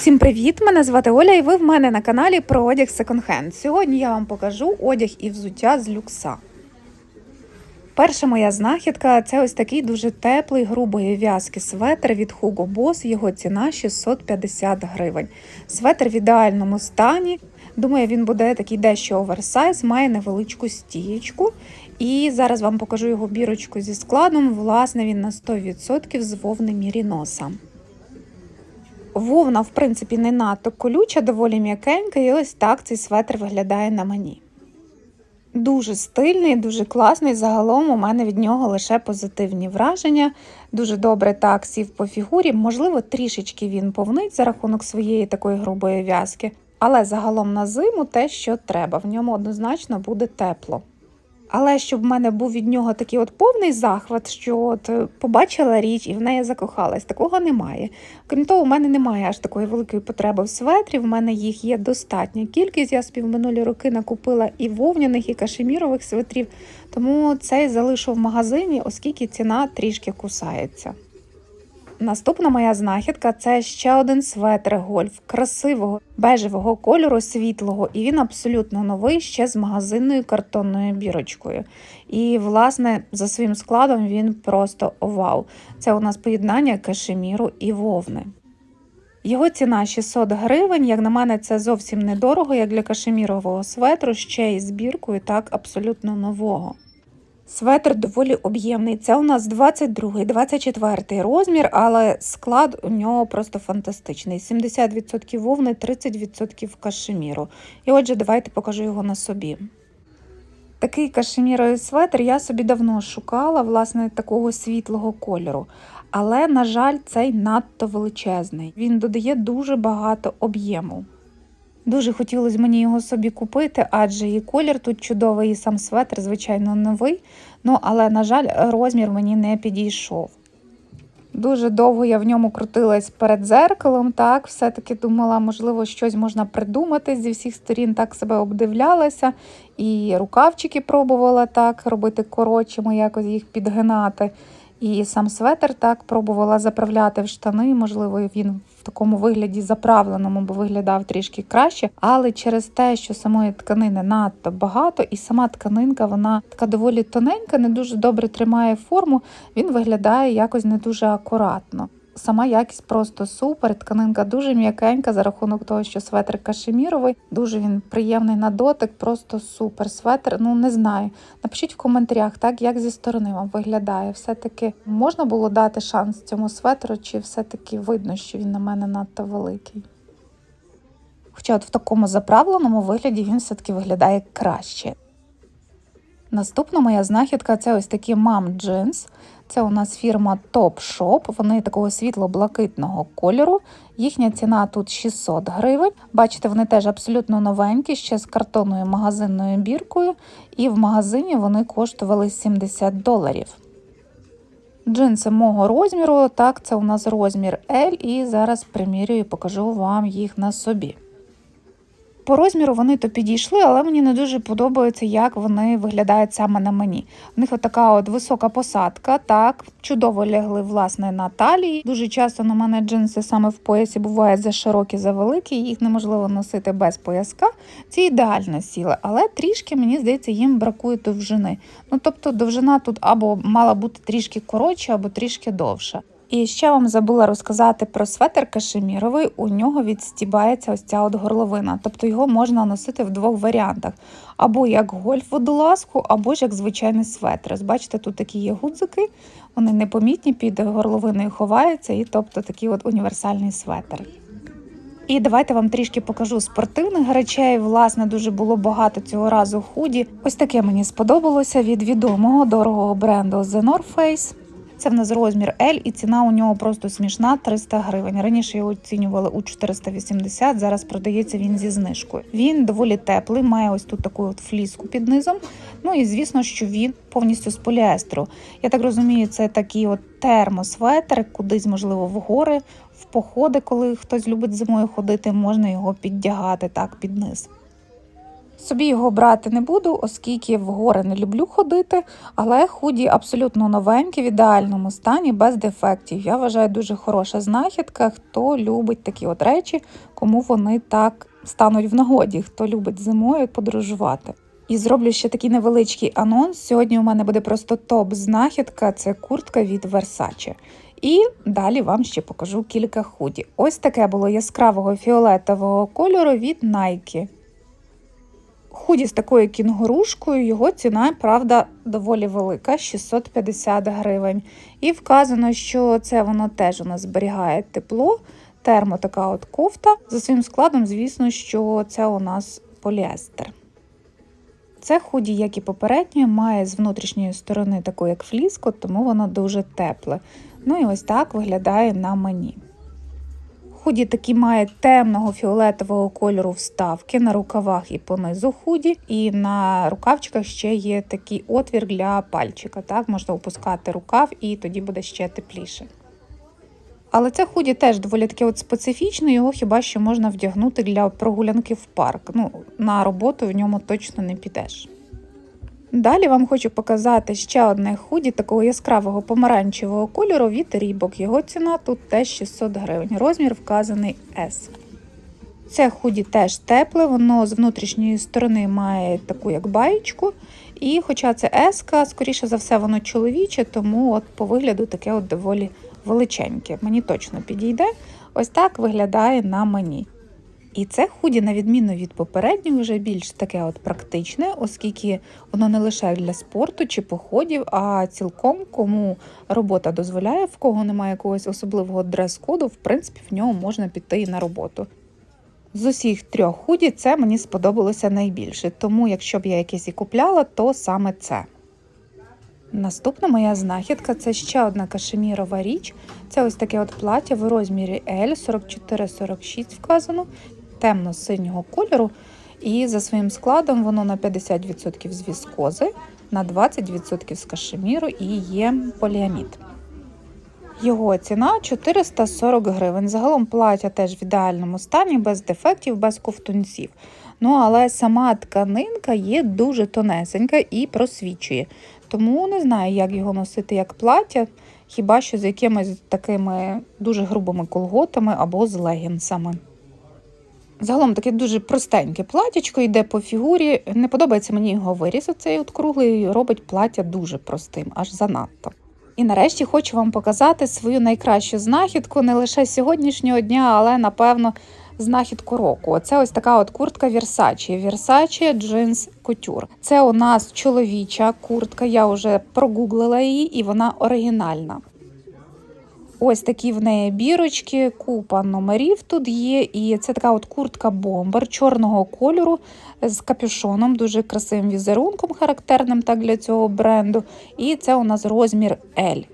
Усім привіт! Мене звати Оля, і ви в мене на каналі про одяг секонд-хенд. Сьогодні я вам покажу одяг і взуття з люкса. Перша моя знахідка це ось такий дуже теплий грубої в'язки светр від Hugo Boss. Його ціна 650 гривень. Светр в ідеальному стані. Думаю, він буде такий дещо оверсайз, має невеличку стієчку. І зараз вам покажу його бірочку зі складом. Власне, він на 100% з вовни Міріноса. Вовна, в принципі, не надто колюча, доволі м'якенька, і ось так цей светр виглядає на мені. Дуже стильний, дуже класний. Загалом у мене від нього лише позитивні враження. Дуже добре так сів по фігурі. Можливо, трішечки він повнить за рахунок своєї такої грубої в'язки, але загалом на зиму те, що треба. В ньому однозначно буде тепло. Але щоб в мене був від нього такий от повний захват, що от е, побачила річ і в неї закохалась, такого немає. Крім того, у мене немає аж такої великої потреби в светрі. В мене їх є достатня кількість. Я собі в минулі роки накупила і вовняних, і кашемірових светрів, тому цей залишу в магазині, оскільки ціна трішки кусається. Наступна моя знахідка це ще один светр гольф красивого бежевого кольору, світлого, і він абсолютно новий ще з магазинною картонною бірочкою. І, власне, за своїм складом він просто вау. Це у нас поєднання кашеміру і вовни. Його ціна 600 гривень. Як на мене, це зовсім недорого, як для кашемірового светру, ще й збіркою, так абсолютно нового. Светр доволі об'ємний. Це у нас 22, 24 розмір, але склад у нього просто фантастичний: 70% вовни, 30% кашеміру. І отже, давайте покажу його на собі. Такий кашеміровий светр я собі давно шукала, власне, такого світлого кольору. Але, на жаль, цей надто величезний. Він додає дуже багато об'єму. Дуже хотілося мені його собі купити, адже і колір тут чудовий, і сам светр, звичайно, новий. Ну, але, на жаль, розмір мені не підійшов. Дуже довго я в ньому крутилась перед зеркалом, так, все-таки думала, можливо, щось можна придумати зі всіх сторін, так себе обдивлялася. І рукавчики пробувала так робити коротшими, якось їх підгинати. І сам светр так пробувала заправляти в штани. Можливо, він в такому вигляді заправленому, бо виглядав трішки краще. Але через те, що самої тканини надто багато, і сама тканинка вона така доволі тоненька, не дуже добре тримає форму, він виглядає якось не дуже акуратно. Сама якість просто супер. Тканинка дуже м'якенька за рахунок того, що светр кашеміровий. Дуже він приємний на дотик, просто супер. Светр, ну не знаю. Напишіть в коментарях, так як зі сторони вам виглядає. Все-таки можна було дати шанс цьому светру, чи все-таки видно, що він на мене надто великий. Хоча от в такому заправленому вигляді він все-таки виглядає краще. Наступна моя знахідка це ось такі мам джинс. Це у нас фірма Top Shop. Вони такого світло-блакитного кольору. Їхня ціна тут 600 гривень. Бачите, вони теж абсолютно новенькі, ще з картонною магазинною біркою, і в магазині вони коштували 70 доларів. Джинси мого розміру, так, це у нас розмір L, і зараз примірюю і покажу вам їх на собі. По розміру вони то підійшли, але мені не дуже подобається, як вони виглядають саме на мені. У них така от висока посадка, так, чудово лягли власне на талії. Дуже часто на мене джинси саме в поясі бувають за широкі, за великі, їх неможливо носити без пояска. Ці ідеально сіли, але трішки, мені здається, їм бракує довжини. Ну тобто довжина тут або мала бути трішки коротша, або трішки довша. І ще вам забула розказати про светр кашеміровий. У нього відстібається ось ця от горловина. Тобто його можна носити в двох варіантах: або як гольф водолазку, або ж як звичайний светр. Ось Бачите, тут такі є гудзики, вони непомітні, під горловиною ховаються, і тобто такий от універсальний светр. І давайте вам трішки покажу спортивних речей. Власне, дуже було багато цього разу худі. Ось таке мені сподобалося від відомого дорогого бренду The North Face. Це в нас розмір L і ціна у нього просто смішна 300 гривень. Раніше його оцінювали у 480, зараз продається він зі знижкою. Він доволі теплий, має ось тут таку от фліску під низом. Ну і звісно, що він повністю з поліестру. Я так розумію, це такий от термосветр, кудись, можливо, в гори, в походи, коли хтось любить зимою ходити, можна його піддягати так під низ. Собі його брати не буду, оскільки в гори не люблю ходити, але худі абсолютно новенькі, в ідеальному стані, без дефектів. Я вважаю дуже хороша знахідка, хто любить такі от речі, кому вони так стануть в нагоді, хто любить зимою подорожувати. І зроблю ще такий невеличкий анонс. Сьогодні у мене буде просто топ-знахідка це куртка від Versace. І далі вам ще покажу кілька худі. Ось таке було яскравого фіолетового кольору від Nike. Худі з такою кінгурушкою, його ціна, правда, доволі велика 650 гривень. І вказано, що це воно теж у нас зберігає тепло, термо така от кофта. За своїм складом, звісно, що це у нас поліестер. Це худі, як і попереднє, має з внутрішньої сторони таку як фліску, тому воно дуже тепле. Ну і ось так виглядає на мені. Худі такі має темного фіолетового кольору вставки на рукавах і понизу худі, і на рукавчиках ще є такий отвір для пальчика. Так, можна опускати рукав, і тоді буде ще тепліше. Але це худі теж доволі таке от специфічне, його хіба що можна вдягнути для прогулянки в парк. Ну, на роботу в ньому точно не підеш. Далі вам хочу показати ще одне худі такого яскравого помаранчевого кольору від Рібок. Його ціна тут теж 600 гривень. Розмір вказаний S. Це худі теж тепле, воно з внутрішньої сторони має таку як баєчку. І хоча це S, скоріше за все, воно чоловіче, тому от по вигляду таке от доволі величеньке. Мені точно підійде. Ось так виглядає на мені. І це худі, на відміну від попереднього, вже більш таке от практичне, оскільки воно не лише для спорту чи походів, а цілком кому робота дозволяє, в кого немає якогось особливого дрес-коду, в принципі, в нього можна піти і на роботу. З усіх трьох худі це мені сподобалося найбільше, тому якщо б я якесь і купляла, то саме це. Наступна моя знахідка це ще одна кашемірова річ. Це ось таке от плаття в розмірі L 44-46 вказано, темно-синього кольору. І за своїм складом воно на 50% з віскози, на 20% з кашеміру і є поліамід. Його ціна 440 гривень. Загалом плаття теж в ідеальному стані, без дефектів, без ковтунців. Ну, але сама тканинка є дуже тонесенька і просвічує. Тому не знаю, як його носити як плаття, хіба що з якимись такими дуже грубими колготами або з легінсами. Загалом таке дуже простеньке платтячко, йде по фігурі. Не подобається мені його виріз, оцей от круглий, робить плаття дуже простим, аж занадто. І нарешті хочу вам показати свою найкращу знахідку не лише сьогоднішнього дня, але напевно знахідку року. Оце ось така от куртка Versace. Versace Jeans Couture. Це у нас чоловіча куртка. Я вже прогуглила її, і вона оригінальна. Ось такі в неї бірочки, купа номерів тут є. І це така от куртка бомбер чорного кольору з капюшоном, дуже красивим візерунком, характерним так для цього бренду. І це у нас розмір L.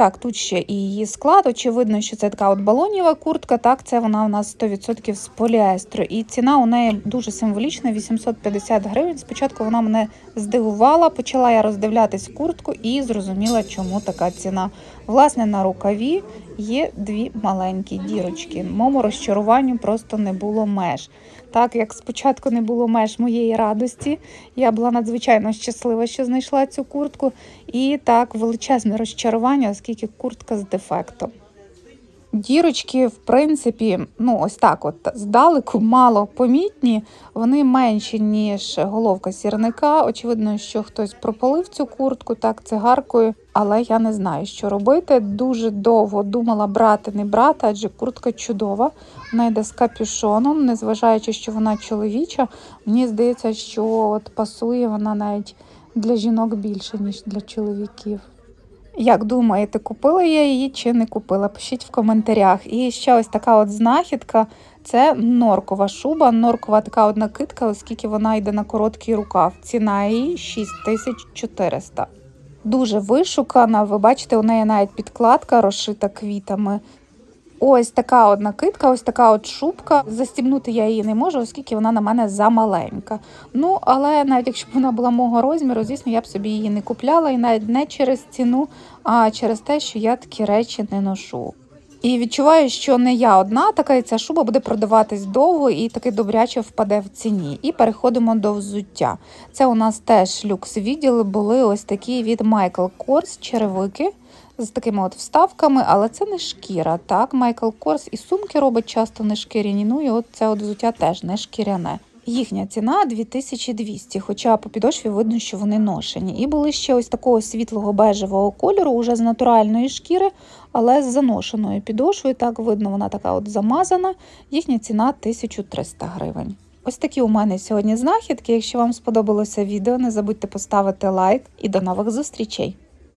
Так, тут ще і її склад. Очевидно, що це така от балонєва куртка. Так, це вона у нас 100% з поліестру. І ціна у неї дуже символічна 850 гривень. Спочатку вона мене здивувала, почала я роздивлятись куртку і зрозуміла, чому така ціна. Власне, на рукаві є дві маленькі дірочки. Моєму розчаруванню просто не було меж. Так як спочатку не було меж моєї радості, я була надзвичайно щаслива, що знайшла цю куртку. І так величезне розчарування, оскільки куртка з дефектом. Дірочки, в принципі, ну ось так, от здалеку мало помітні, вони менші, ніж головка сірника. Очевидно, що хтось пропалив цю куртку так цигаркою, але я не знаю, що робити. Дуже довго думала брати, не брати, адже куртка чудова. Вона йде з капюшоном, незважаючи, що вона чоловіча. Мені здається, що от пасує вона навіть для жінок більше, ніж для чоловіків. Як думаєте, купила я її чи не купила? Пишіть в коментарях. І ще ось така от знахідка це норкова шуба, норкова така от накидка, оскільки вона йде на короткий рукав. Ціна її 6400. Дуже вишукана. Ви бачите, у неї навіть підкладка розшита квітами. Ось така от накидка, ось така от шубка. Застібнути я її не можу, оскільки вона на мене замаленька. Ну, але навіть якщо б вона була мого розміру, звісно, я б собі її не купляла і навіть не через ціну, а через те, що я такі речі не ношу. І відчуваю, що не я одна така, і ця шуба буде продаватись довго і таки добряче впаде в ціні. І переходимо до взуття. Це у нас теж люкс відділи були ось такі від Michael Kors черевики з такими от вставками, але це не шкіра. Так, Michael Kors і сумки робить часто не шкіряні. Ну і от це от взуття теж не шкіряне. Їхня ціна 2200, хоча по підошві видно, що вони ношені. І були ще ось такого світлого бежевого кольору, уже з натуральної шкіри, але з заношеною підошвою. Так видно, вона така от замазана. Їхня ціна 1300 гривень. Ось такі у мене сьогодні знахідки. Якщо вам сподобалося відео, не забудьте поставити лайк і до нових зустрічей!